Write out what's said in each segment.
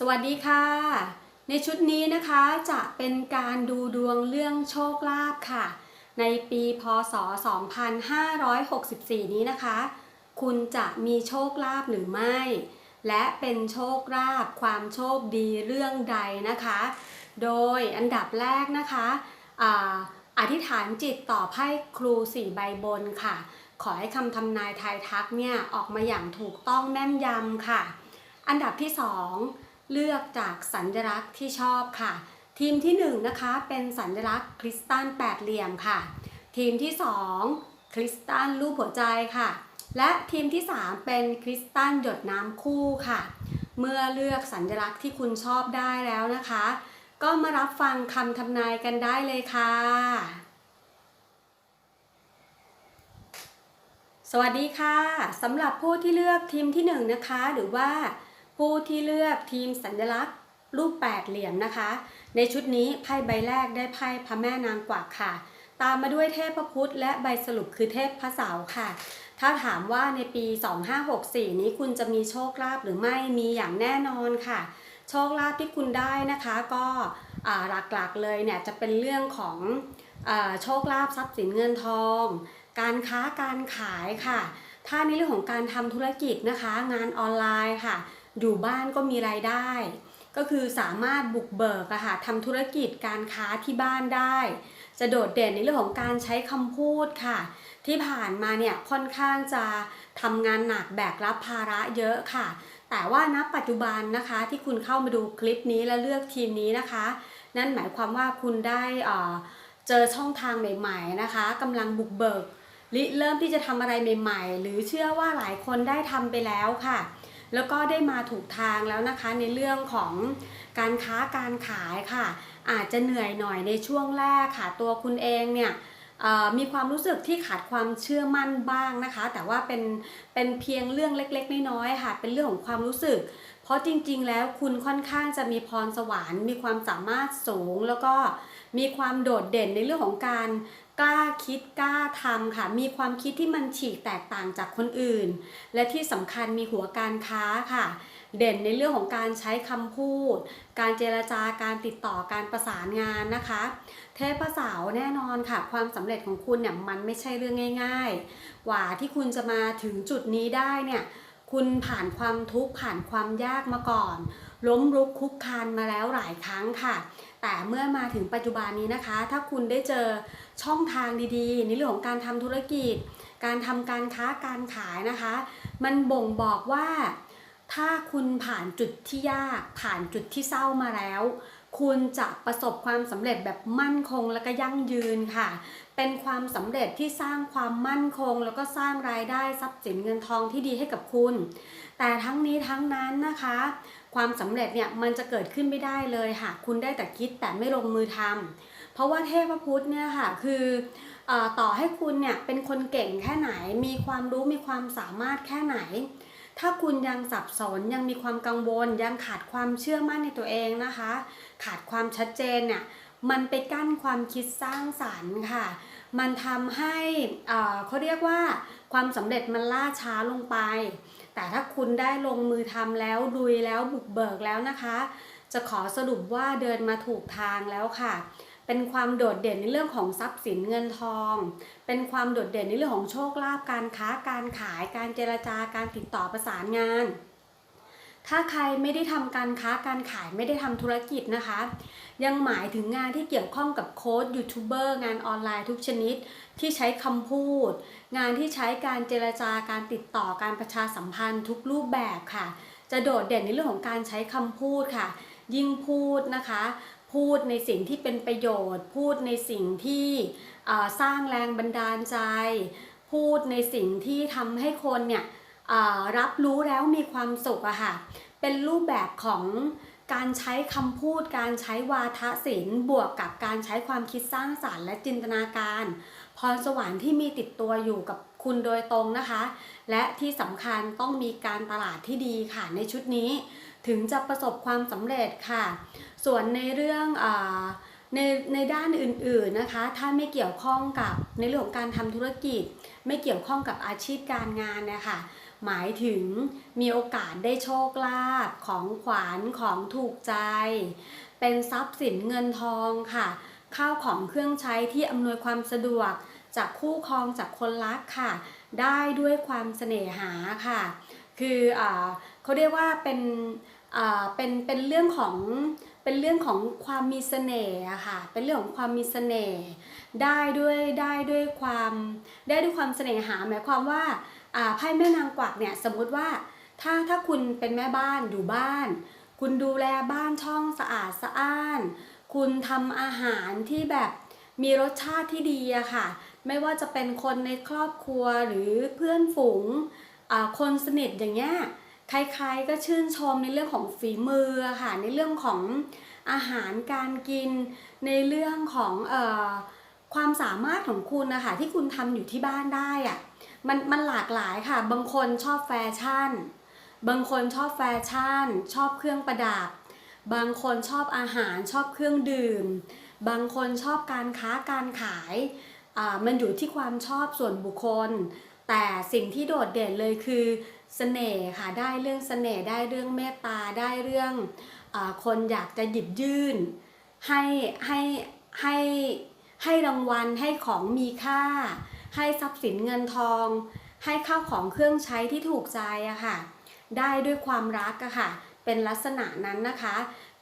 สวัสดีค่ะ ในชุดนี้นะคะจะเป็นการดูดวงเรื่องโชคลาภค่ะ ในปีพศ 2564 นี้นะคะ คุณจะมีโชคลาภหรือไม่ และเป็นโชคลาภความโชคดีเรื่องใดนะคะ โดยอันดับแรกนะคะอธิษฐานจิตต่อไพ่ครูสี่ใบบนค่ะ ขอให้คำทำนายทายทักเนี่ยออกมาอย่างถูกต้องแม่นยำค่ะ อันดับที่2 เลือกจากสัญลักษณ์ที่ชอบค่ะ ทีมที่1นงนะคะเป็นสัญลักษณ์คริสตัลแปดเหลี่ยมค่ะ ทีมที่ 2 คริสตัลรูปหัวใจค่ะ และทีมที่ 3 เป็นคริสตัลหยดน้ำคู่ค่ะ เมื่อเลือกสัญลักษณ์ที่คุณชอบได้แล้วนะคะ ก็มารับฟังคำทำนายกันได้เลยค่ะ สวัสดีค่ะสำหรับผู้ที่เลือกทีมที่ 1นงนะคะหรือว่า ผู้ที่เลือกทีมสัญลักษณ์ รูปแปดเหลี่ยมนะคะ ในชุดนี้ไพ่ใบแรกได้ไพ่พระแม่นางกวักค่ะ ตามมาด้วยเทพพุทธและใบสรุปคือเทพพระเสาร์ค่ะ ถ้าถามว่าในปี 2564 นี้คุณจะมีโชคลาภหรือไม่มีอย่างแน่นอนค่ะ โชคลาภที่คุณได้นะคะ ก็หลักๆเลยเนี่ยจะเป็นเรื่องของอโชคลาภทรัพย์สินเงินทอง การค้าการขายค่ะ ถ้าในเรื่องของการทำธุรกิจนะคะ งานออนไลน์ค่ะ อยู่บ้านก็มีรายได้ ก็คือสามารถบุกเบิกอะค่ะทำธุรกิจการค้าที่บ้านได้ จะโดดเด่นในเรื่องของการใช้คำพูดค่ะ ที่ผ่านมาเนี่ยค่อนข้างจะทำงานหนักแบกรับภาระเยอะค่ะ แต่ว่าณปัจจุบันนะคะที่คุณเข้ามาดูคลิปนี้และเลือกทีมนี้นะคะ นั่นหมายความว่าคุณได้เอ่อเจอช่องทางใหม่ ๆนะคะกำลังบุกเบิกริเริ่มที่จะทำอะไรใหม่ ๆ หรือเชื่อว่าหลายคนได้ทำไปแล้วค่ะ แล้วก็ได้มาถูกทางแล้วนะคะในเรื่องของการค้าการขายค่ะ อาจจะเหนื่อยหน่อยในช่วงแรกค่ะ ตัวคุณเองเนี่ยมีความรู้สึกที่ขาดความเชื่อมั่นบ้างนะคะ แต่ว่าเป็นเป็นเพียงเรื่องเล็กๆน้อยๆค่ะ เป็นเรื่องของความรู้สึก เพราะจริงๆ แล้วคุณค่อนข้างจะมีพรสวรรค์ มีความสามารถสูง แล้วก็มีความโดดเด่นในเรื่องของการ กล้าคิดกล้าทำค่ะ มีความคิดที่มันฉีกแตกต่างจากคนอื่น และที่สำคัญมีหัวการค้าค่ะ เด่นในเรื่องของการใช้คำพูด การเจรจาการติดต่อการประสานงานนะคะ เทพสาวแน่นอนค่ะ ความสำเร็จของคุณเนี่ยมันไม่ใช่เรื่องง่าย ๆ กว่าที่คุณจะมาถึงจุดนี้ได้เนี่ย คุณผ่านความทุกข์ผ่านความยากมาก่อน ล้มลุกคุกคานมาแล้วหลายครั้งค่ะ แต่เมื่อมาถึงปัจจุบันนี้นะคะ ถ้าคุณได้เจอช่องทางดีๆ ในเรื่องของการทำธุรกิจ การทำการค้าการขายนะคะ มันบ่งบอกว่า ถ้าคุณผ่านจุดที่ยาก ผ่านจุดที่เศร้ามาแล้วคุณจะประสบความสำเร็จแบบมั่นคงและก็ยั่งยืนค่ะ เป็นความสำเร็จที่สร้างความมั่นคง แล้วก็สร้างรายได้ทรัพย์สินเงินทองที่ดีให้กับคุณ แต่ทั้งนี้ทั้งนั้นนะคะ ความสำเร็จเนี่ยมันจะเกิดขึ้นไม่ได้เลยหากคุณได้แต่คิดแต่ไม่ลงมือทำเพราะว่าเทพพุทธเนี่ยค่ะคือเออต่อให้คุณเนี่ยเป็นคนเก่งแค่ไหน มีความรู้มีความสามารถแค่ไหน ถ้าคุณยังสับสนยังมีความกังวล ยังขาดความเชื่อมั่นในตัวเองนะคะ ขาดความชัดเจนเนี่ย มันไปกั้นความคิดสร้างสรรค์ค่ะ มันทำให้เขาเรียกว่าความสำเร็จมันล่าช้าลงไป แต่ถ้าคุณได้ลงมือทำแล้วลุยแล้วบุกเบิกแล้วนะคะ จะขอสรุปว่าเดินมาถูกทางแล้วค่ะเป็นความโดดเด่นในเรื่องของทรัพย์สินเงินทอง เป็นความโดดเด่นในเรื่องของโชคลาภการค้าการขายการเจรจาการติดต่อประสานงาน ถ้าใครไม่ได้ทำการค้าการขายไม่ได้ทำธุรกิจนะคะ ยังหมายถึงงานที่เกี่ยวข้องกับโค้ดยูทูบเบอร์งานออนไลน์ทุกชนิด ที่ใช้คำพูด งานที่ใช้การเจรจาการติดต่อการประชาสัมพันธ์ทุกรูปแบบค่ะ จะโดดเด่นในเรื่องของการใช้คำพูดค่ะ ยิ่งพูดนะคะ พูดในสิ่งที่เป็นประโยชน์ พูดในสิ่งที่สร้างแรงบันดาลใจ พูดในสิ่งที่ทำให้คนเนี่ยรับรู้แล้วมีความสุขอะค่ะ เป็นรูปแบบของ การใช้คำพูด การใช้วาทศิลป์บวกกับการใช้ความคิดสร้างสารรค์และจินตนาการ พรสวรรค์ที่มีติดตัวอยู่กับคุณโดยตรงนะคะ และที่สำคัญต้องมีการตลาดที่ดีค่ะในชุดนี้ ถึงจะประสบความสำเร็จค่ะ ส่วนในเรื่องอในในด้านอื่นๆนะคะ ถ้าไม่เกี่ยวข้องกับในเรื่องของการทำธุรกิจ ไม่เกี่ยวข้องกับอาชีพการงานนี่ยค่ะ หมายถึงมีโอกาสได้โชคลาภของขวัญของถูกใจ เป็นทรัพย์สินเงินทองค่ะ ข้าวของเครื่องใช้ที่อำนวยความสะดวก จากคู่ครองจากคนรักค่ะ ได้ด้วยความเสน่หาค่ะ คืออเขาเรียกว่าเป็นเป็นเป็นเรื่องของเป็นเรื่องของความมีเสน่ห์อะค่ะ เป็นเรื่องของความมีเสน่ห์ได้ด้วยได้ด้วยความได้ด้วยความเสน่หาหมายความว่า ไพ่แม่นางกวักเนี่ยสมมุติว่าถ้าถ้าคุณเป็นแม่บ้านอยู่บ้าน คุณดูแลบ้านช่องสะอาดสะอ้าน คุณทำอาหารที่แบบมีรสชาติที่ดีอะค่ะ ไม่ว่าจะเป็นคนในครอบครัวหรือเพื่อนฝูงอ่าคนสนิทอย่างเงี้ยใครๆก็ชื่นชมในเรื่องของฝีมืออะค่ะในเรื่องของอาหารการกิน ในเรื่องของออ ความสามารถของคุณนะคะที่คุณทำอยู่ที่บ้านได้อะมันมันหลากหลายค่ะ บางคนชอบแฟชั่น บางคนชอบแฟชั่น ชอบเครื่องประดับ บางคนชอบอาหารชอบเครื่องดื่ม บางคนชอบการค้าการขายอ่ามันอยู่ที่ความชอบส่วนบุคคล แต่สิ่งที่โดดเด่นเลยคือเสน่ห์ค่ะได้เรื่องเสน่ห์ได้เรื่องเมตตาได้เรื่องอาคนอยากจะหยิบยื่น ให้ให้ให้ ให้รางวัลให้ของมีค่า ให้ทรัพย์สินเงินทอง ให้ข้าวของเครื่องใช้ที่ถูกใจอะค่ะ ได้ด้วยความรักอะค่ะ เป็นลักษณะนั้นนะคะ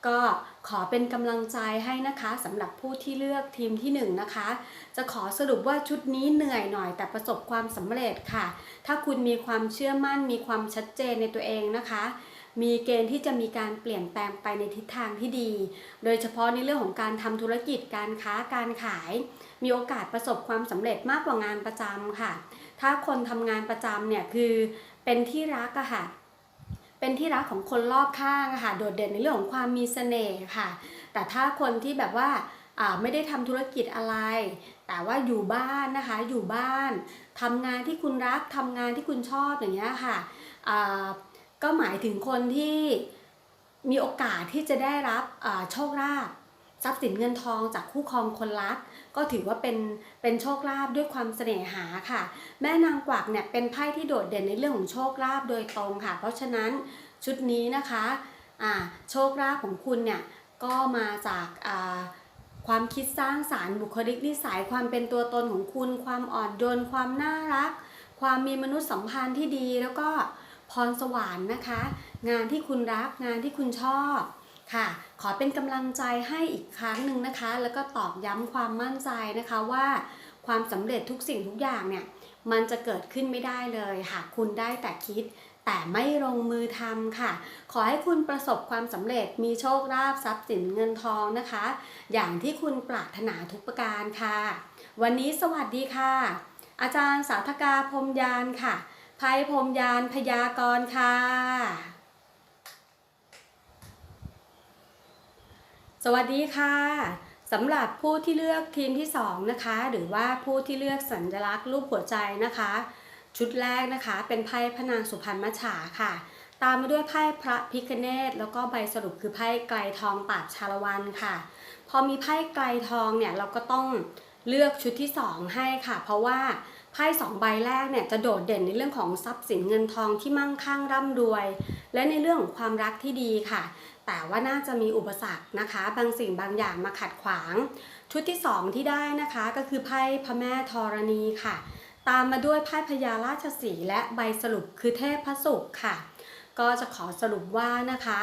ก็ขอเป็นกำลังใจให้นะคะสำหรับผู้ที่เลือกทีมที่หนึ่งนะคะ จะขอสรุปว่าชุดนี้เหนื่อยหน่อยแต่ประสบความสำเร็จค่ะ ถ้าคุณมีความเชื่อมั่นมีความชัดเจนในตัวเองนะคะ มีเกณฑ์ที่จะมีการเปลี่ยนแปลงไปในทิศทางที่ดี โดยเฉพาะในเรื่องของการทำธุรกิจการค้าการขาย มีโอกาสประสบความสำเร็จมากกว่างานประจำค่ะ ถ้าคนทำงานประจำเนี่ยคือเป็นที่รักอะค่ะ เป็นที่รักของคนรอบข้างอะค่ะ โดดเด่นในเรื่องของความมีเสน่ห์ค่ะ แต่ถ้าคนที่แบบว่าไม่ได้ทำธุรกิจอะไร แต่ว่าอยู่บ้านนะคะ อยู่บ้านทำงานที่คุณรักทำงานที่คุณชอบอย่างเงี้ยค่ะอ่า ก็หมายถึงคนที่มีโอกาสที่จะได้รับโชคลาภทรัพย์สินเงินทองจากคู่ครองคนรัก ก็ถือว่าเป็นเป็นโชคลาภด้วยความเสน่หาค่ะ แม่นางกวักเนี่ยเป็นไพ่ที่โดดเด่นในเรื่องของโชคลาภโดยตรงค่ะ เพราะฉะนั้นชุดนี้นะคะอ่าโชคลาภของคุณเนี่ยก็มาจากความคิดสร้างสารรค์บุคลิกนิสัยความเป็นตัวตนของคุณ ความอ่อนโยนความน่ารัก ความมีมนุษยสัมพันธ์ที่ดีแล้วก็ พรสวรรค์นะคะ งานที่คุณรักงานที่คุณชอบค่ะ ขอเป็นกำลังใจให้อีกครั้งหนึ่งนะคะ แล้วก็ตอกย้ำความมั่นใจนะคะว่าความสำเร็จทุกสิ่งทุกอย่างเนี่ยมันจะเกิดขึ้นไม่ได้เลย หากคุณได้แต่คิด แต่ไม่ลงมือทำค่ะ ขอให้คุณประสบความสำเร็จมีโชคลาภทรัพย์สินเงินทองนะคะ อย่างที่คุณปรารถนาทุกประการค่ะ วันนี้สวัสดีค่ะ อาจารย์สาธกาพรมยานค่ะ ไพ่พรมยานพยากรณ์ค่ะ สวัสดีค่ะสำหรับผู้ที่เลือกทีมที่สองนะคะ หรือว่าผู้ที่เลือกสัญลักษณ์รูปหัวใจนะคะ ชุดแรกนะคะเป็นไพ่พนางสุพรรณมัจฉาค่ะ ตามมาด้วยไพ่พระพิคเนตแล้วก็ใบสรุปคือไพ่ไกลทองปราบชาละวันค่ะ พอมีไพ่ไกลทองเนี่ยเราก็ต้องเลือกชุดที่สองให้ค่ะ เพราะว่า ไพ่สองใบแรกเนี่ยจะโดดเด่นในเรื่องของทรัพย์สินเงินทองที่มั่งคั่งร่ำรวย และในเรื่องของความรักที่ดีค่ะ แต่ว่าน่าจะมีอุปสรรคนะคะ บางสิ่งบางอย่างมาขัดขวาง ชุดที่สองที่ได้นะคะก็คือไพ่พระแม่ธรณีค่ะ ตามมาด้วยไพ่พญาราชสีและใบสรุปคือเทพพระศุกร์ค่ะ ก็จะขอสรุปว่านะคะ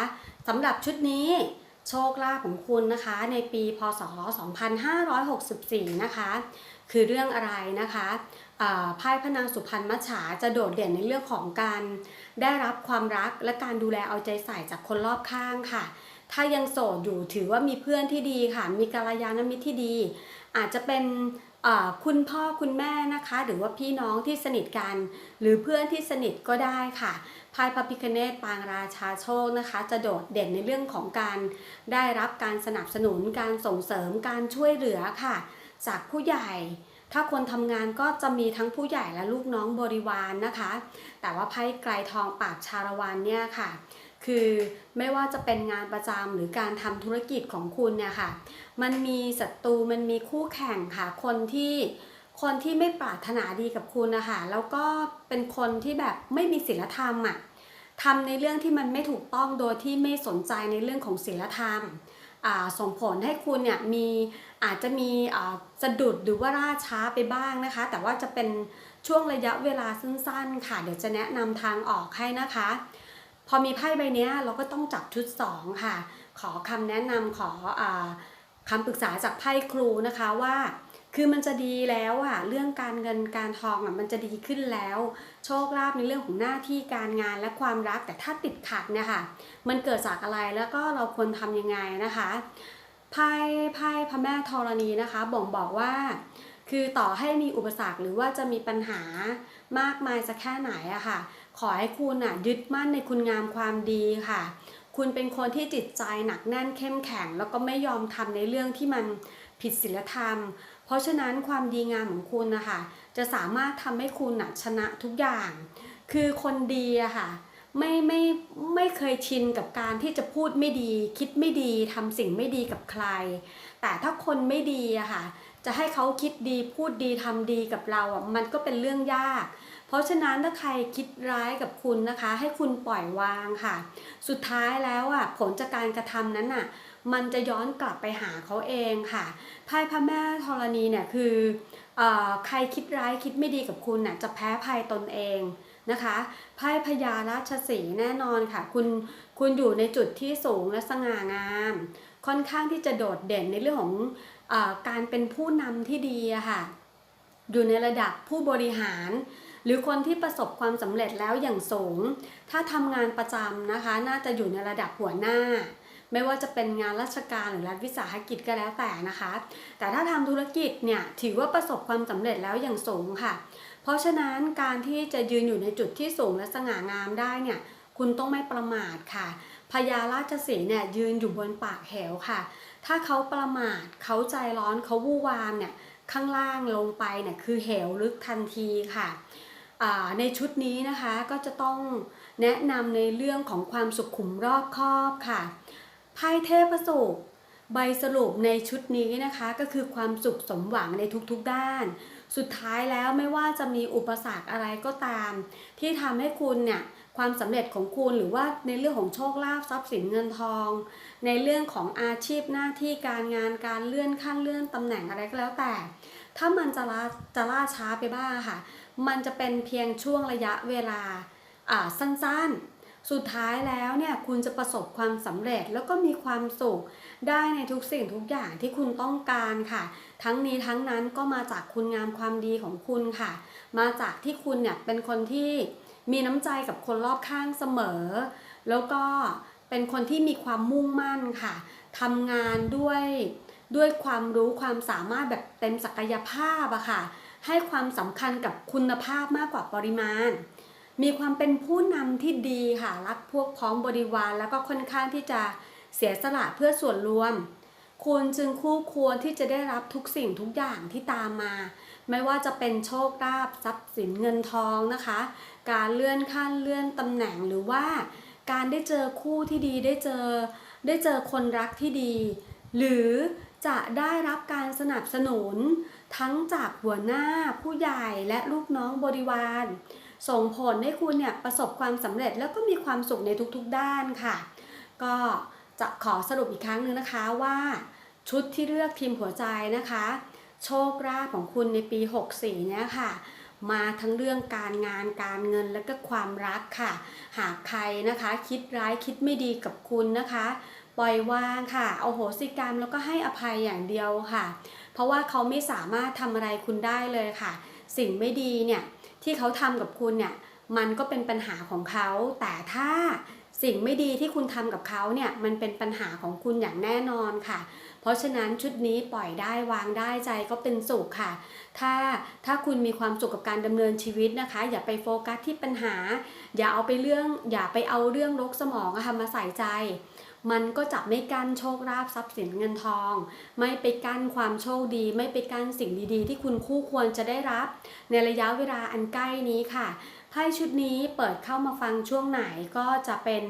สำหรับชุดนี้โชคลาภของคุณนะคะในปีพศ 2564 นะคะ คือเรื่องอะไรนะคะ ไพ่พนางสุพรรณมัจฉาจะโดดเด่นในเรื่องของการได้รับความรักและการดูแลเอาใจใส่จากคนรอบข้างค่ะ ถ้ายังโสดอยู่ถือว่ามีเพื่อนที่ดีค่ะ มีกัลยาณมิตรที่ดี อาจจะเป็นคุณพ่อคุณแม่นะคะ หรือว่าพี่น้องที่สนิทกัน หรือเพื่อนที่สนิทก็ได้ค่ะพายพระพิคเนตปางราชาโชคนะคะ จะโดดเด่นในเรื่องของการได้รับการสนับสนุนการส่งเสริมการช่วยเหลือค่ะ จากผู้ใหญ่ ถ้าคนทำงานก็จะมีทั้งผู้ใหญ่และลูกน้องบริวารนนะคะ แต่ว่าไพ่ไกลทองปราบชาละวันเนี่ยค่ะ คือไม่ว่าจะเป็นงานประจำหรือการทำธุรกิจของคุณเนี่ยค่ะ มันมีศัตรูมันมีคู่แข่งค่ะ คนที่คนที่ไม่ปรารถนาดีกับคุณนะคะ แล้วก็เป็นคนที่แบบไม่มีศีลธรรมอะทำในเรื่องที่มันไม่ถูกต้องโดยที่ไม่สนใจในเรื่องของศีลธรรม ส่งผลให้คุณเนี่ยมีอาจจะมีสะดุดหรือว่าล่าช้าไปบ้างนะคะ แต่ว่าจะเป็นช่วงระยะเวลาสั้นๆค่ะ เดี๋ยวจะแนะนำทางออกให้นะคะ พอมีไพ่ใบเนี้ยเราก็ต้องจับชุด 2 ค่ะ ขอคำแนะนำขออคำปรึกษาจากไพ่ครูนะคะว่า คือมันจะดีแล้วอะเรื่องการเงินการทองอะมันจะดีขึ้นแล้ว โชคลาภในเรื่องของหน้าที่การงานและความรักแต่ถ้าติดขัดเนี่ยค่ะมันเกิดจากอะไรแล้วก็เราควรทำยังไงนะคะไพ่ไพ่พระแม่ธรณีนะคะ บ่งบอกว่า คือต่อให้มีอุปสรรคหรือว่าจะมีปัญหามากมายสักแค่ไหนอะค่ะ ขอให้คุณน่ะยึดมั่นในคุณงามความดีค่ะ คุณเป็นคนที่จิตใจหนักแน่นเข้มแข็ง แล้วก็ไม่ยอมทำในเรื่องที่มันผิดศีลธรรม ราะฉะนั้นความดีงามของคุณนะคะจะสามารถทำให้คุณนะชนะทุกอย่าง คือคนดีอะค่ะไม่ไม่ไม่เคยชินกับการที่จะพูดไม่ดี คิดไม่ดีทำสิ่งไม่ดีกับใคร แต่ถ้าคนไม่ดีอะค่ะจะให้เขาคิดดีพูดดีทำดีกับเราอะมันก็เป็นเรื่องยาก เพราะฉะนั้นถ้าใครคิดร้ายกับคุณนะคะ ให้คุณปล่อยวางค่ะ สุดท้ายแล้วอะผลจากการกระทำนั้นอะ มันจะย้อนกลับไปหาเขาเองค่ะไพ่พระแม่ธรณีเนี่ยคืออใครคิดร้ายคิดไม่ดีกับคุณน่ะจะแพ้ภัยตนเองนะคะไพ่พญาราชสีแน่นอนค่ะ คุณคุณอยู่ในจุดที่สูงและสง่างาม ค่อนข้างที่จะโดดเด่นในเรื่องของอการเป็นผู้นำที่ดีค่ะอยู่ในระดับผู้บริหาร หรือคนที่ประสบความสำเร็จแล้วอย่างสูง ถ้าทำงานประจำนะคะ น่าจะอยู่ในระดับหัวหน้า ไม่ว่าจะเป็นงานราชการหรือรัฐวิสาหกิจก็แล้วแต่นะคะ แต่ถ้าทำธุรกิจเนี่ยถือว่าประสบความสำเร็จแล้วอย่างสูงค่ะ เพราะฉะนั้นการที่จะยืนอยู่ในจุดที่สูงและสง่างามได้เนี่ยคุณต้องไม่ประมาทค่ะพญาราชสีเนี่ยยืนอยู่บนปากเหวค่ะ ถ้าเขาประมาทเขาใจร้อนเขาวู่วามเนี่ยข้างล่างลงไปเนี่ยคือเหวลึกทันทีค่ะในชุดนี้นะคะก็จะต้องแนะนำในเรื่องของความสุขุมรอบคอบค่ะ ไพ่เทพสุขใบสรุปในชุดนี้นะคะก็คือความสุขสมหวังในทุกๆด้าน สุดท้ายแล้วไม่ว่าจะมีอุปสรรคอะไรก็ตาม ที่ทำให้คุณเนี่ยความสำเร็จของคุณหรือว่าในเรื่องของโชคลาภทรัพย์สินเงินทอง ในเรื่องของอาชีพหน้าที่การงานการเลื่อนขั้นเลื่อนตำแหน่งอะไรก็แล้วแต่ ถ้ามันจะล่าจะล่าช้าไปบ้างค่ะ มันจะเป็นเพียงช่วงระยะเวลาอ่าสั้นๆ สุดท้ายแล้วเนี่ยคุณจะประสบความสำเร็จแล้วก็มีความสุขได้ในทุกสิ่งทุกอย่างที่คุณต้องการค่ะ ทั้งนี้ทั้งนั้นก็มาจากคุณงามความดีของคุณค่ะ มาจากที่คุณเนี่ยเป็นคนที่มีน้ำใจกับคนรอบข้างเสมอ แล้วก็เป็นคนที่มีความมุ่งมั่นค่ะทำงานด้วยด้วยความรู้ความสามารถแบบเต็มศักยภาพอะค่ะ ให้ความสำคัญกับคุณภาพมากกว่าปริมาณ มีความเป็นผู้นำที่ดีค่ะรักพวกพ้องบริวาร แล้วก็ค่อนข้างที่จะเสียสละเพื่อส่วนรวม คุณจึงคู่ควรที่จะได้รับทุกสิ่งทุกอย่างที่ตามมา ไม่ว่าจะเป็นโชคลาภทรัพย์สินเงินทองนะคะ การเลื่อนขั้นเลื่อนตำแหน่งหรือว่า การได้เจอคู่ที่ดีได้เจอ ได้เจอคนรักที่ดี หรือจะได้รับการสนับสนุน ทั้งจากหัวหน้าผู้ใหญ่และลูกน้องบริวาร ส่งผลให้คุณเนี่ยประสบความสำเร็จแล้วก็มีความสุขในทุกๆด้านค่ะ ก็จะขอสรุปอีกครั้งหนึ่งนะคะว่า ชุดที่เลือกทีมหัวใจนะคะ โชคลาภของคุณในปี 64 เนี่ยค่ะมาทั้งเรื่องการงานการเงินและก็ความรักค่ะ หากใครนะคะ คิดร้ายคิดไม่ดีกับคุณนะคะ ปล่อยวางค่ะเอาโหสิกรรมแล้วก็ให้อภัยอย่างเดียวค่ะ เพราะว่าเขาไม่สามารถทำอะไรคุณได้เลยค่ะ สิ่งไม่ดีเนี่ย ที่เขาทำกับคุณเนี่ยมันก็เป็นปัญหาของเขา แต่ถ้าสิ่งไม่ดีที่คุณทำกับเขาเนี่ยมันเป็นปัญหาของคุณอย่างแน่นอนค่ะ เพราะฉะนั้นชุดนี้ปล่อยได้วางได้ใจก็เป็นสุขค่ะ ถ้าถ้าคุณมีความสุขกับการดำเนินชีวิตนะคะ อย่าไปโฟกัสที่ปัญหา อย่าเอาไปเรื่องอย่าไปเอาเรื่องรกสมองอะค่ะมาใส่ใจ มันก็จะไม่กั้นโชคลาภทรัพย์สินเงินทอง ไม่ไปกั้นความโชคดี ไม่ไปกั้นสิ่งดีๆ ที่คุณคู่ควรจะได้รับ ในระยะเวลาอันใกล้นี้ค่ะไพ่ชุดนี้เปิดเข้ามาฟังช่วงไหนก็จะเป็น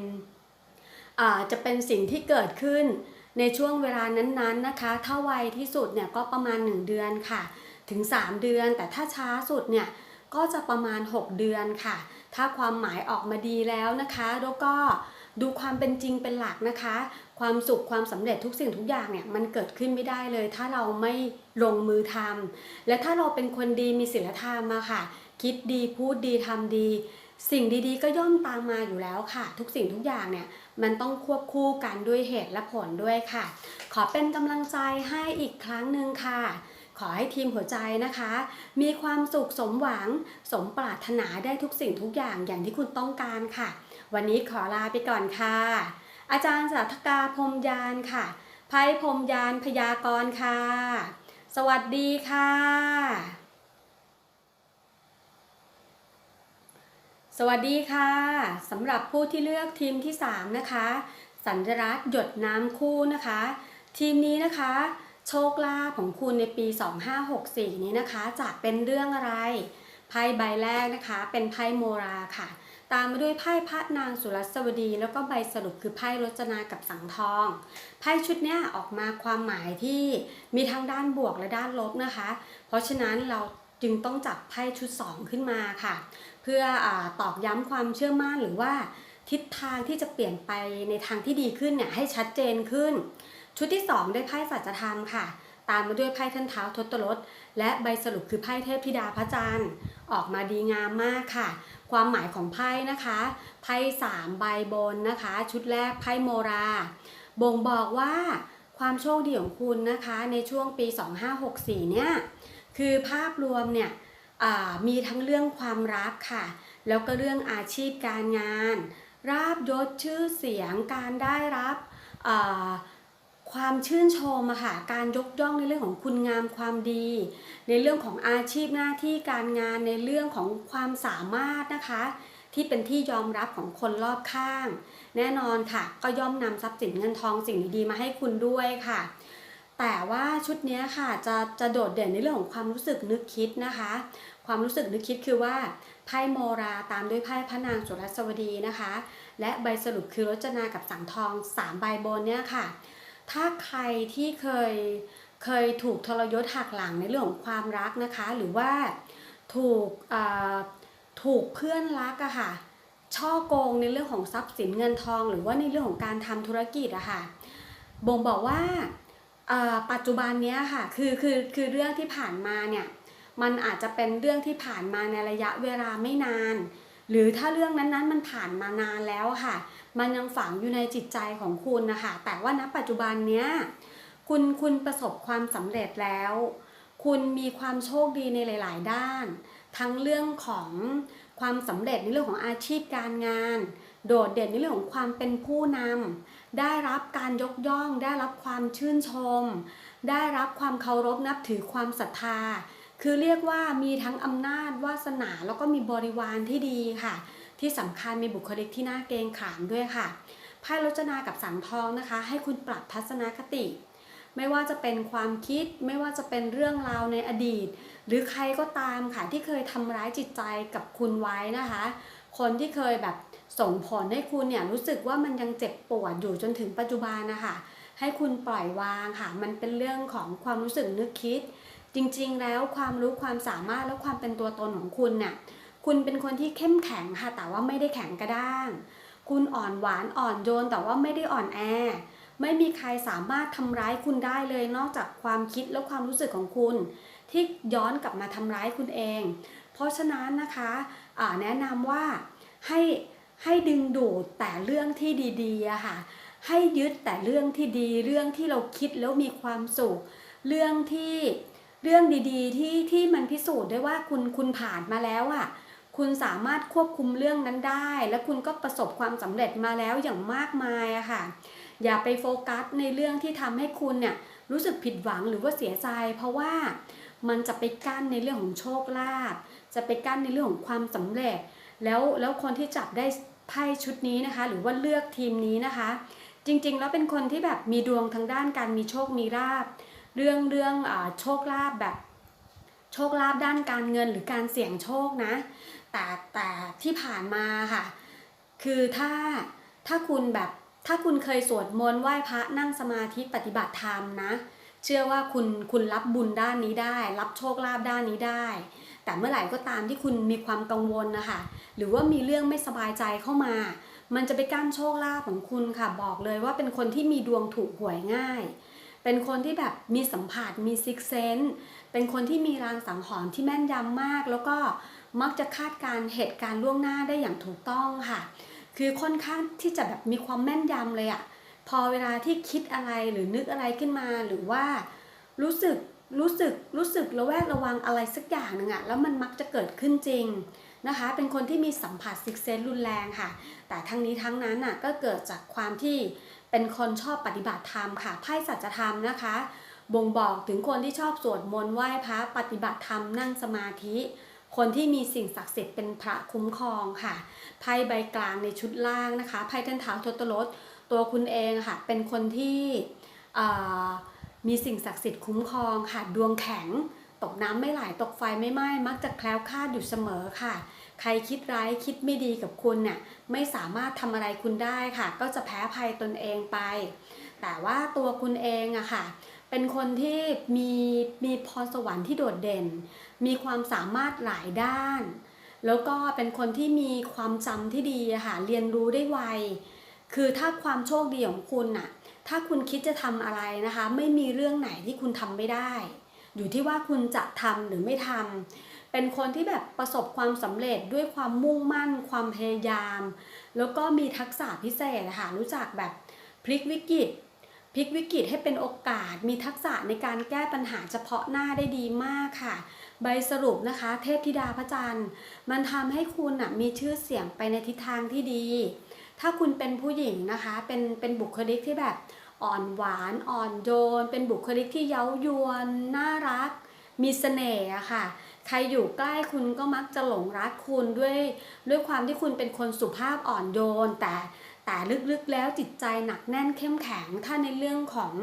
อ่าจะเป็นสิ่งที่เกิดขึ้นในช่วงเวลานั้นๆนะคะ ถ้าไวที่สุดเนี่ยก็ประมาณ 1 เดือนค่ะ ถึง 3 เดือน แต่ถ้าช้าสุดเนี่ยก็จะประมาณ 6 เดือนค่ะ ถ้าความหมายออกมาดีแล้วนะคะ แล้วก็ ดูความเป็นจริงเป็นหลักนะคะ ความสุขความสำเร็จทุกสิ่งทุกอย่างเนี่ยมันเกิดขึ้นไม่ได้เลย ถ้าเราไม่ลงมือทำและถ้าเราเป็นคนดีมีศีลธรรมมาค่ะ คิดดีพูดดีทำดี สิ่งดีๆ ก็ย่อมตามมาอยู่แล้วค่ะ ทุกสิ่งทุกอย่างเนี่ยมันต้องควบคู่กันด้วยเหตุและผลด้วยค่ะ ขอเป็นกำลังใจให้อีกครั้งหนึ่งค่ะขอให้ทีมหัวใจนะคะ มีความสุขสมหวัง สมปรารถนาได้ทุกสิ่งทุกอย่างอย่างที่คุณต้องการค่ะ วันนี้ขอลาไปก่อนค่ะ อาจารย์สัทธกาพรมยานค่ะไพ่พรมยานพยากรณ์ค่ะ สวัสดีค่ะ สวัสดีค่ะสำหรับผู้ที่เลือกทีมที่ 3 นะคะ สัญลักษณ์หยดน้ำคู่นะคะ ทีมนี้นะคะ โชคลาภของคุณในปี 2564 นี้นะคะ จะเป็นเรื่องอะไรไพ่ใบแรกนะคะ เป็นไพ่โมราค่ะ ตามมาด้วยไพ่พระนางสุรัสวดี แล้วก็ใบสรุปคือไพ่รจนากับสังทอง ไพ่ชุดนี้ออกมาความหมายที่มีทั้งด้านบวกและด้านลบนะคะ เพราะฉะนั้นเราจึงต้องจับไพ่ชุด 2 ขึ้นมาค่ะ เพื่ออตอกย้ำความเชื่อมั่นหรือว่าทิศทางที่จะเปลี่ยนไปในทางที่ดีขึ้นเนี่ยให้ชัดเจนขึ้น ชุดที่ 2 ได้ไพ่สัจธรรมค่ะ ตามมาด้วยไพ่ท่านเท้าทศรถและใบสรุปคือไพ่เทพธิดาพระจันทร์ออกมาดีงามมากค่ะ ความหมายของไพ่นะคะไพ่สามใบบนนะคะ ชุดแรกไพ่โมรา บ่งบอกว่าความโชคดีของคุณนะคะในช่วงปี 2564 เนี่ยคือภาพรวมเนี่ยมีทั้งเรื่องความรักค่ะ แล้วก็เรื่องอาชีพการงาน ราบยศชื่อเสียงการได้รับ ความชื่นชมอะค่ะการยกย่องในเรื่องของคุณงามความดี ในเรื่องของอาชีพหน้าที่การงานในเรื่องของความสามารถนะคะ ที่เป็นที่ยอมรับของคนรอบข้าง แน่นอนค่ะ ก็ย่อมนำทรัพย์สินเงินทองสิ่งดีๆมาให้คุณด้วยค่ะ แต่ว่าชุดนี้ค่ะจะจะโดดเด่นในเรื่องของความรู้สึกนึกคิดนะคะ ความรู้สึกนึกคิดคือว่าไพ่โมราตามด้วยไพ่พระนางสุรัสวดีนะคะ และใบสรุปคือรจนากับสังทองสามใบบนเนี่ยค่ะ ถ้าใครที่เคยเคยถูกทรยศหักหลังในเรื่องของความรักนะคะ หรือว่าถูกถูกเพื่อนรักอะค่ะช่อโกงในเรื่องของทรัพย์สินเงินทอง หรือว่าในเรื่องของการทำธุรกิจอะค่ะบ่งบอกว่าปัจจุบันนี้ค่ะคือคือคือเรื่องที่ผ่านมาเนี่ยมันอาจจะเป็นเรื่องที่ผ่านมาในระยะเวลาไม่นาน หรือถ้าเรื่องนั้นๆมันผ่านมานานแล้วค่ะ มันยังฝังอยู่ในจิตใจของคุณนะคะ แต่ว่าณปัจจุบันเนี้ยคุณคุณประสบความสำเร็จแล้ว คุณมีความโชคดีในหลาย ๆ ด้าน ทั้งเรื่องของความสำเร็จในเรื่องของอาชีพการงาน โดดเด่นในเรื่องของความเป็นผู้นำได้รับการยกย่อง ได้รับความชื่นชม ได้รับความเคารพนับถือความศรัทธา คือเรียกว่ามีทั้งอำนาจวาสนาแล้วก็มีบริวารที่ดีค่ะ ที่สำคัญมีบุคลิกที่น่าเกรงขามด้วยค่ะไพ่รจนากับสังทองนะคะ ให้คุณปรับทัศนคติ ไม่ว่าจะเป็นความคิด ไม่ว่าจะเป็นเรื่องราวในอดีต หรือใครก็ตามค่ะที่เคยทำร้ายจิตใจกับคุณไว้นะคะ คนที่เคยแบบส่งผลให้คุณเนี่ยรู้สึกว่ามันยังเจ็บปวดอยู่จนถึงปัจจุบันนะคะให้คุณปล่อยวางค่ะ มันเป็นเรื่องของความรู้สึกนึกคิด จริงๆ แล้วความรู้ความสามารถและความเป็นตัวตนของคุณเนี่ยคุณเป็นคนที่เข้มแข็งค่ะ แต่ว่าไม่ได้แข็งกระด้าง คุณอ่อนหวานอ่อนโยนแต่ว่าไม่ได้อ่อนแอ ไม่มีใครสามารถทำร้ายคุณได้เลยนอกจากความคิดและความรู้สึกของคุณ ที่ย้อนกลับมาทำร้ายคุณเอง เพราะฉะนั้นนะคะอ่าแนะนำว่าให้ให้ดึงดูดแต่เรื่องที่ดีๆอะค่ะ ให้ยึดแต่เรื่องที่ดี เรื่องที่เราคิดแล้วมีความสุข เรื่องที่ เรื่องดีๆที่ที่มันพิสูจน์ได้ว่าคุณคุณผ่านมาแล้วอะคุณสามารถควบคุมเรื่องนั้นได้ และคุณก็ประสบความสำเร็จมาแล้วอย่างมากมายอะค่ะ อย่าไปโฟกัสในเรื่องที่ทำให้คุณเนี่ยรู้สึกผิดหวังหรือว่าเสียใจ เพราะว่ามันจะไปกั้นในเรื่องของโชคลาภจะไปกั้นในเรื่องของความสำเร็จ แล้วแล้วคนที่จับได้ไพ่ชุดนี้นะคะ หรือว่าเลือกทีมนี้นะคะ จริงๆ แล้วเป็นคนที่แบบมีดวงทางด้านการมีโชคมีลาภ เรื่องเรื่องอโชคลาภแบบโชคลาภด้านการเงินหรือการเสี่ยงโชคนะ แต่แต่ที่ผ่านมาค่ะ คือถ้าถ้าคุณแบบถ้าคุณเคยสวดมนต์ไหว้พระนั่งสมาธิปฏิบัติธรรมนะ เชื่อว่าคุณคุณรับบุญด้านนี้ได้ รับโชคลาภด้านนี้ได้ แต่เมื่อไหร่ก็ตามที่คุณมีความกังวลนะคะหรือว่ามีเรื่องไม่สบายใจเข้ามา มันจะไปกั้นโชคลาภของคุณค่ะ บอกเลยว่าเป็นคนที่มีดวงถูกหวยง่าย เป็นคนที่แบบมีสัมผัสมีซิกเซนเป็นคนที่มีรางสังหรณ์ที่แม่นยำมาก แล้วก็มักจะคาดการณ์เหตุการณ์ล่วงหน้าได้อย่างถูกต้องค่ะ คือค่อนข้างที่จะแบบมีความแม่นยำเลยอะพอเวลาที่คิดอะไรหรือนึกอะไรขึ้นมาหรือว่ารู้สึกรู้สึกรู้สึกระแวดระวังอะไรสักอย่างหนึ่งอะแล้วมันมักจะเกิดขึ้นจริงนะคะ เป็นคนที่มีสัมผัสซิกเซนรุนแรงค่ะ แต่ทั้งนี้ทั้งนั้นน่ะก็เกิดจากความที่ เป็นคนชอบปฏิบัติธรรมค่ะไพ่สัจธรรมนะคะ บ่งบอกถึงคนที่ชอบสวดมนต์ไหว้พระปฏิบัติธรรมนั่งสมาธิ คนที่มีสิ่งศักดิ์สิทธิ์เป็นพระคุ้มครองค่ะไพ่ใบกลางในชุดล่างนะคะไพ่ท่านเท้าทศรถตัวคุณเองค่ะ เป็นคนที่มีสิ่งศักดิ์สิทธิ์คุ้มครองค่ะ ดวงแข็ง ตกน้ำไม่ไหล ตกไฟไม่ไหม้ มักจะแคล้วคลาดอยู่เสมอค่ะ ใครคิดร้ายคิดไม่ดีกับคุณเนี่ยไม่สามารถทำอะไรคุณได้ค่ะ ก็จะแพ้ภัยตนเองไป แต่ว่าตัวคุณเองอะค่ะ เป็นคนที่มีมีพรสวรรค์ที่โดดเด่น มีความสามารถหลายด้าน แล้วก็เป็นคนที่มีความจำที่ดีค่ะเรียนรู้ได้ไว คือถ้าความโชคดีของคุณน่ะถ้าคุณคิดจะทำอะไรนะคะ ไม่มีเรื่องไหนที่คุณทำไม่ได้ อยู่ที่ว่าคุณจะทำหรือไม่ทำ เป็นคนที่แบบประสบความสำเร็จด้วยความมุ่งมั่น ความพยายาม แล้วก็มีทักษะพิเศษนะคะรู้จักแบบพลิกวิกฤตพลิกวิกฤตให้เป็นโอกาส มีทักษะในการแก้ปัญหาเฉพาะหน้าได้ดีมากค่ะ ใบสรุปนะคะ เทพธิดาพระจันทร์ มันทำให้คุณนะมีชื่อเสียงไปในทิศทางที่ดี ถ้าคุณเป็นผู้หญิงนะคะ เป็นเป็นบุคลิกที่แบบอ่อนหวานอ่อนโยน เป็นบุคลิกที่เย้ายวน น่ารัก มีเสน่ห์ค่ะ ใครอยู่ใกล้คุณก็มักจะหลงรักคุณด้วยด้วยความที่คุณเป็นคนสุภาพอ่อนโยน แต่แต่ลึกๆแล้วจิตใจหนักแน่นเข้มแข็ง ถ้าในเรื่องของ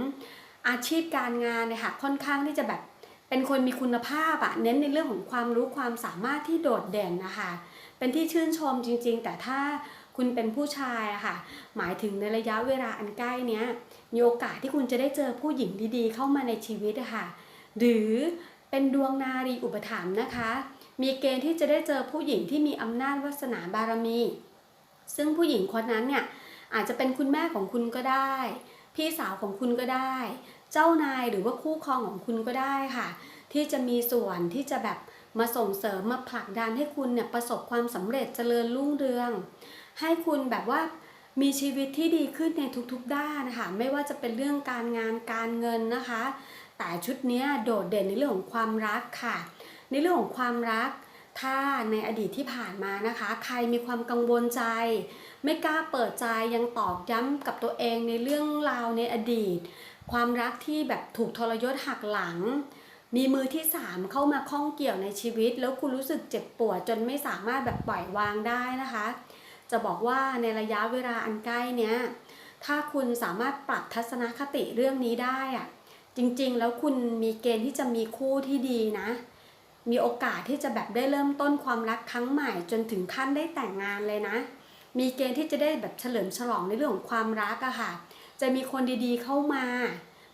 อาชีพการงานเนี่ยค่ะค่อนข้างที่จะแบบเป็นคนมีคุณภาพอะเน้นในเรื่องของความรู้ความสามารถที่โดดเด่นนะคะเป็นที่ชื่นชมจริง ๆ แต่ถ้าคุณเป็นผู้ชายอะค่ะ หมายถึงในระยะเวลาอันใกล้เนี้ยมีโอกาสที่คุณจะได้เจอผู้หญิงดีๆ เข้ามาในชีวิตอะค่ะหรือ เป็นดวงนารีอุปถัมภ์นะคะ มีเกณฑ์ที่จะได้เจอผู้หญิงที่มีอำนาจวาสนาบารมี ซึ่งผู้หญิงคนนั้นเนี่ยอาจจะเป็นคุณแม่ของคุณก็ได้ พี่สาวของคุณก็ได้ เจ้านายหรือว่าคู่ครองของคุณก็ได้ค่ะ ที่จะมีส่วนที่จะแบบมาส่งเสริมมาผลักดันให้คุณเนี่ยประสบความสำเร็จเจริญรุ่งเรือง ให้คุณแบบว่ามีชีวิตที่ดีขึ้นในทุกๆด้านนะคะไม่ว่าจะเป็นเรื่องการงานการเงินนะคะ แต่ชุดนี้โดดเด่นในเรื่องของความรักค่ะ ในเรื่องของความรัก ถ้าในอดีตที่ผ่านมานะคะ ใครมีความกังวลใจ ไม่กล้าเปิดใจยังตอกย้ำกับตัวเองในเรื่องราวในอดีต ความรักที่แบบถูกทรยศหักหลัง มีมือที่สามเข้ามาข้องเกี่ยวในชีวิต แล้วคุณรู้สึกเจ็บปวดจนไม่สามารถแบบปล่อยวางได้นะคะ จะบอกว่าในระยะเวลาอันใกล้เนี้ยถ้าคุณสามารถปรับทัศนคติเรื่องนี้ได้อะ จริงๆ แล้วคุณมีเกณฑ์ที่จะมีคู่ที่ดีนะ มีโอกาสที่จะแบบได้เริ่มต้นความรักครั้งใหม่จนถึงขั้นได้แต่งงานเลยนะ มีเกณฑ์ที่จะได้แบบเฉลิมฉลองในเรื่องของความรักอะค่ะ จะมีคนดีๆเข้ามา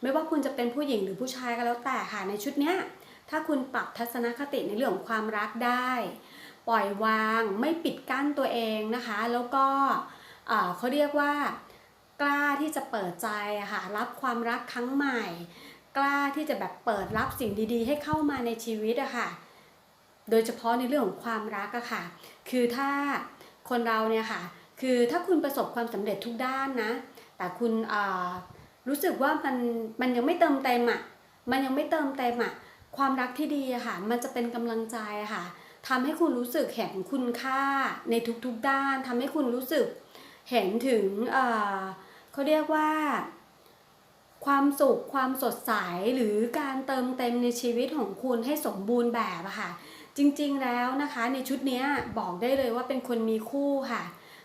ไม่ว่าคุณจะเป็นผู้หญิงหรือผู้ชายก็แล้วแต่ค่ะในชุดเนี้ย ถ้าคุณปรับทัศนคติในเรื่องของความรักได้ ปล่อยวางไม่ปิดกั้นตัวเองนะคะ แล้วก็เขาเรียกว่ากล้าที่จะเปิดใจค่ะรับความรักครั้งใหม่ กล้าที่จะแบบเปิดรับสิ่งดีๆ ให้เข้ามาในชีวิตอะค่ะ โดยเฉพาะในเรื่องของความรักอะค่ะ คือถ้าคนเราเนี่ยค่ะ คือถ้าคุณประสบความสำเร็จทุกด้านนะ แต่คุณรู้สึกว่ามันมันยังไม่เติมเต็มอะมันยังไม่เติมเต็มอะความรักที่ดีอะค่ะ มันจะเป็นกำลังใจอะค่ะทำให้คุณรู้สึกเห็นคุณค่าในทุกๆด้านทำให้คุณรู้สึกเห็นถึงเขาเรียกว่า ความสุขความสดใสหรือการเติมเต็มในชีวิตของคุณให้สมบูรณ์แบบอะค่ะ จริงๆแล้วนะคะ ในชุดนี้บอกได้เลยว่าเป็นคนมีคู่ค่ะ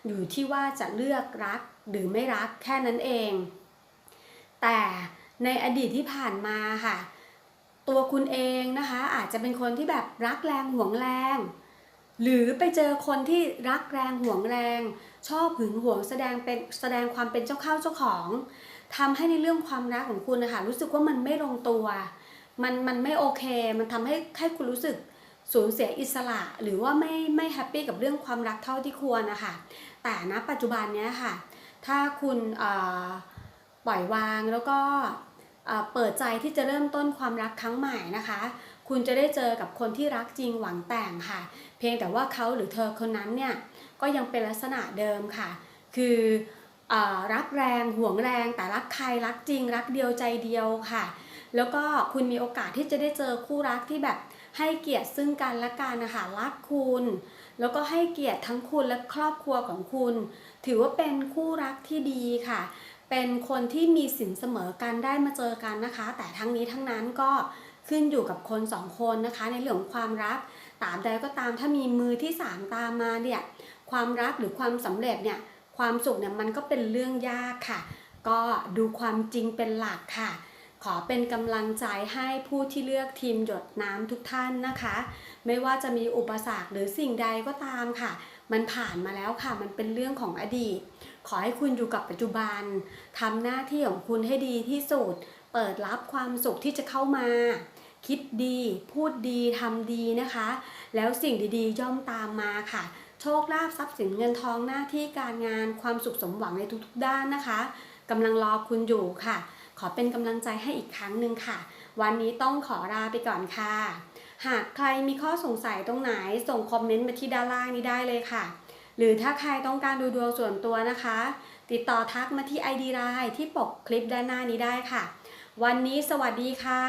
อยู่ที่ว่าจะเลือกรักหรือไม่รักแค่นั้นเอง แต่ในอดีตที่ผ่านมาค่ะ ตัวคุณเองนะคะ อาจจะเป็นคนที่แบบรักแรงห่วงแรง หรือไปเจอคนที่รักแรงห่วงแรง ชอบหึงหวงแสดงเป็นแสดงความเป็นเจ้าเข้าเจ้าของ ทำให้ในเรื่องความรักของคุณนะคะรู้สึกว่ามันไม่ลงตัว มันมันไม่โอเค มันทำให้ให้คุณรู้สึกสูญเสียอิสระ หรือว่าไม่ไม่แฮปปี้กับเรื่องความรักเท่าที่ควรนะคะแต่ณปัจจุบันเนี้ยค่ะ ถ้าคุณปล่อยวางแล้วก็เปิดใจที่จะเริ่มต้นความรักครั้งใหม่นะคะ คุณจะได้เจอกับคนที่รักจริงหวังแต่งค่ะ เพียงแต่ว่าเขาหรือเธอคนนั้นเนี่ยก็ยังเป็นลักษณะเดิมค่ะ คือ รักแรงห่วงแรง แต่รักใครรักจริง รักเดียวใจเดียวค่ะ แล้วก็คุณมีโอกาสที่จะได้เจอคู่รักที่แบบให้เกียรติซึ่งกันและกันนะคะรักคุณ แล้วก็ให้เกียรติทั้งคุณและครอบครัวของคุณ ถือว่าเป็นคู่รักที่ดีค่ะ เป็นคนที่มีสินเสมอกันได้มาเจอกันนะคะ แต่ทั้งนี้ทั้งนั้นก็ขึ้นอยู่กับคนสองคนนะคะ ในเรื่องความรักตราบใดก็ตามถ้ามีมือที่สามตามมาเนี่ยความรักหรือความสำเร็จเนี่ย ความสุขเนี่ยมันก็เป็นเรื่องยากค่ะ ก็ดูความจริงเป็นหลักค่ะ ขอเป็นกำลังใจให้ผู้ที่เลือกทีมหยดน้ำทุกท่านนะคะ ไม่ว่าจะมีอุปสรรคหรือสิ่งใดก็ตามค่ะ มันผ่านมาแล้วค่ะ มันเป็นเรื่องของอดีต ขอให้คุณอยู่กับปัจจุบันทำหน้าที่ของคุณให้ดีที่สุด เปิดรับความสุขที่จะเข้ามาคิดดี พูดดี ทำดีนะคะ แล้วสิ่งดีๆ ย่อมตามมาค่ะ โชคลาภทรัพย์สินเงินทองหน้าที่การงานความสุขสมหวังในทุกๆ ด้านนะคะกำลังรอคุณอยู่ค่ะ ขอเป็นกำลังใจให้อีกครั้งหนึ่งค่ะ วันนี้ต้องขอลาไปก่อนค่ะ หากใครมีข้อสงสัยตรงไหนส่งคอมเมนต์มาที่ด้านล่างนี้ได้เลยค่ะ หรือถ้าใครต้องการดูดวงส่วนตัวนะคะ ติดต่อทักมาที่ ID ไลน์ที่ปกคลิปด้านหน้านี้ได้ค่ะ วันนี้สวัสดีค่ะ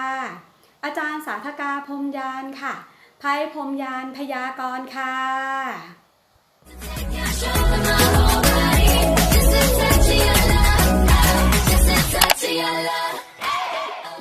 อาจารย์สาธกาพรมยานค่ะไพ่พรมยานพยากรณ์ค่ะ Just a touch of your love.